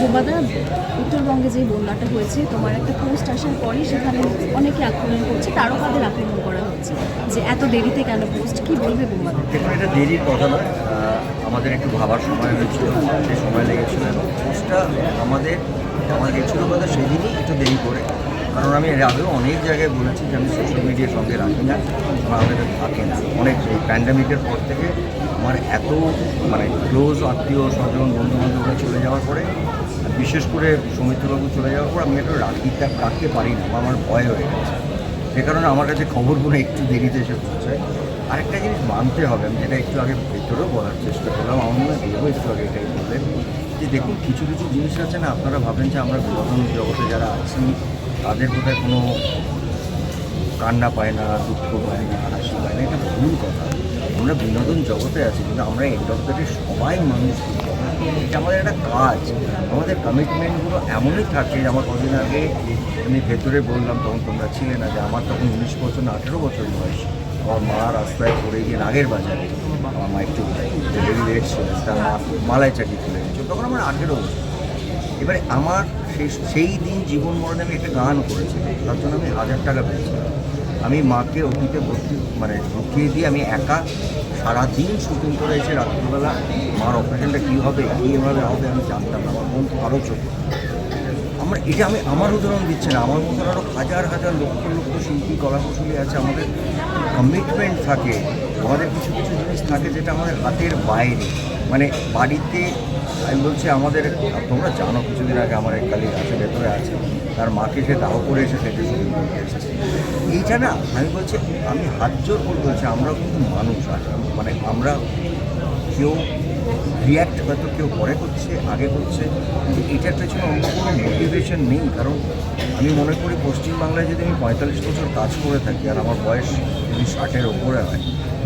বোবাদা উত্তরবঙ্গে যে বন্যাটা হয়েছে তোমার একটা পোস্ট আসার পরই সেখানে অনেকে আক্রমণ করছে তারও তাদের আক্রমণ করা হচ্ছে। যে এত দেরিতে কেন পোস্ট কি বলবে বোবাদা এটা দেরির কথা আহ, আমাদের একটু ভাবার সময় হয়েছিল যে সময় লেগেছিল। এবং পোস্টটা আমাদের আমার গেছিল কথা সেদিনই একটু দেরি করে। কারণ আমি এর আগেও অনেক জায়গায় বলেছি যে আমি সোশ্যাল মিডিয়ার সঙ্গে রাখি না আমার আমাদের থাকে না। অনেক এই প্যান্ডামিকের পর থেকে আমার এত মানে ক্লোজ আত্মীয় স্বজন বন্ধু বান্ধবরা চলে যাওয়ার পরে বিশেষ করে সৌমিত্রবাবু চলে যাওয়ার পর আমি একটু রাখিটা রাখতে পারি না বা আমার ভয় হয়ে গেছে। সে কারণে আমার কাছে খবরগুলো একটু দেরিতে এসে পৌঁছায় আরেকটা জিনিস মানতে হবে, আমি যেটা একটু আগে ভেতরেও বলার চেষ্টা করলাম, আমার মনে হয় একটু আগে এটাই বললেন যে দেখুন, কিছু কিছু জিনিস আছে না, আপনারা ভাবেন যে আমরা বিনোদন জগতে যারা আছি, তাদের কোথায় কোনো কান্না পায় না, দুঃখ পায় না, হাসি পায় না, এটা ভুল কথা। আমরা বিনোদন জগতে আছি, কিন্তু আমরা এন্ড অফ সবাই মানুষ। এটা আমাদের একটা কাজ। আমাদের কমিটমেন্টগুলো এমনই থাকে যে আমার কদিন আগে আমি ভেতরে বললাম, তখন তোমরা ছিলে না, যে আমার তখন উনিশ বছর না, আঠেরো বছর বয়স। আমার মা রাস্তায় পড়ে গিয়ে নাগের বাজারে। আমার মা একটু ডেলিভারি লেট ছিল, তার মা মালাই চাকরি চলে গেছিল তখন আমার আঠেরো বছর। এবারে আমার সেই সেই দিন জীবন মরণে আমি একটা গান করেছিলাম, তার জন্য আমি হাজার টাকা পেয়েছিলাম। আমি মাকে অতীতে ভর্তি মানে ঢুকিয়ে দিয়ে আমি একা সারাদিন শুটিং করে এসে রাত্রিবেলা মার অপারেশনটা কী হবে কীভাবে হবে আমি জানতাম না, আমার মন আরও চোখ। আমার এটা আমি, আমার উদাহরণ দিচ্ছে না, আমার মতন আরও হাজার হাজার লক্ষ লক্ষ শিল্পী, কলাকুশলী আছে, আমাদের কমিটমেন্ট থাকে। আমাদের কিছু কিছু জিনিস থাকে যেটা আমাদের হাতের বাইরে। মানে বাড়িতে, আমি বলছি আমাদের, তোমরা জানো কিছুদিন আগে আমার এক কালি আছে, ভেতরে আছে, তার মাকে সে দাহ করে এসে সেটা করতে এসেছে। এইটা না, আমি বলছি, আমি হাত জোর করে বলছি আমরাও কিন্তু মানুষ মানে আমরা কেউ রিয়াক্ট হয়তো কেউ পরে করছে, আগে করছে, কিন্তু এটার পেছনে অন্য কোনো মোটিভেশন নেই, কারণ আমি মনে করি পশ্চিমবাংলায় যদি আমি পঁয়তাল্লিশ বছর কাজ করে থাকি, আর আমার বয়স যদি ষাটের ওপরে হয়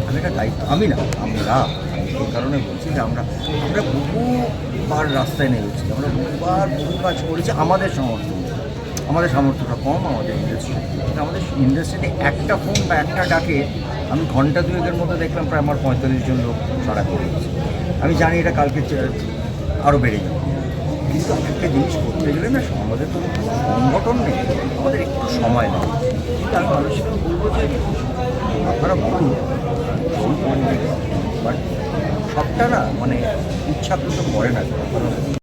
আমি একটা দায়িত্ব। আমি না আমরা এই কারণে বলছি যে আমরা আমরা বহুবার রাস্তায় নেমেছি, আমরা বহুবার বহু কাজ করেছি আমাদের সামর্থ্য নিয়ে। আমাদের সামর্থ্যটা কম, আমাদের ইন্ডাস্ট্রি আমাদের ইন্ডাস্ট্রিতে একটা ফোন বা একটা ডাকে আমি ঘণ্টা দুয়েকের মধ্যে দেখলাম প্রায় আমার পঁয়তাল্লিশ জন লোক সারা করে আমি জানি এটা কালকে আরও বেড়ে যাবে। কিন্তু একটা জিনিস করতে গেলে না আমাদের তো সংগঠন নেই, আমাদের একটু সময় লাগে কিন্তু আমি মানুষকে বলব যে আপনারা বলুন সবটা না মানে ইচ্ছাকৃত করে না।